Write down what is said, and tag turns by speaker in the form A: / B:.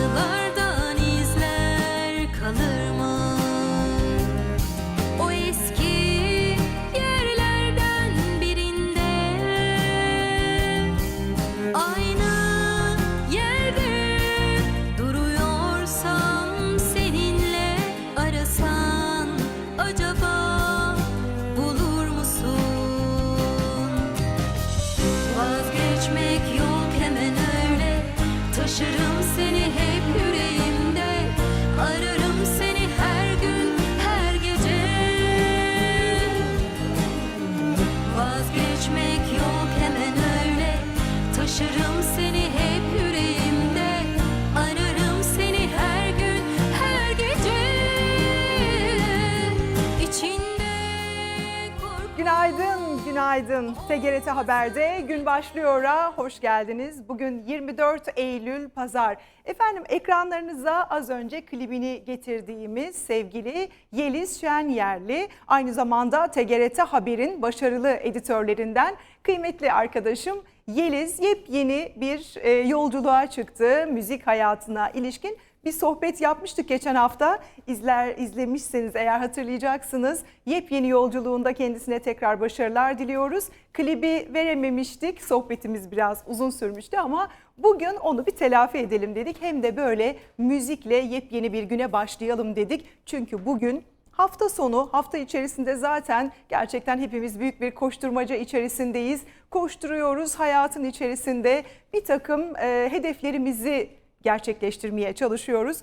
A: will learn. Günaydın. TGRT Haber'de gün başlıyor'a hoş geldiniz. Bugün 24 Eylül Pazar. Efendim ekranlarınıza az önce klibini getirdiğimiz sevgili Yeliz Şenyerli, aynı zamanda TGRT Haber'in başarılı editörlerinden kıymetli arkadaşım Yeliz yepyeni bir e, yolculuğa çıktı müzik hayatına ilişkin bir sohbet yapmıştık geçen hafta. İzler izlemişseniz eğer hatırlayacaksınız. Yepyeni yolculuğunda kendisine tekrar başarılar diliyoruz. Klibi verememiştik. Sohbetimiz biraz uzun sürmüştü ama bugün onu bir telafi edelim dedik. Hem de böyle müzikle yepyeni bir güne başlayalım dedik. Çünkü bugün Hafta sonu, hafta içerisinde zaten gerçekten hepimiz büyük bir koşturmaca içerisindeyiz. Koşturuyoruz hayatın içerisinde bir takım e, hedeflerimizi gerçekleştirmeye çalışıyoruz.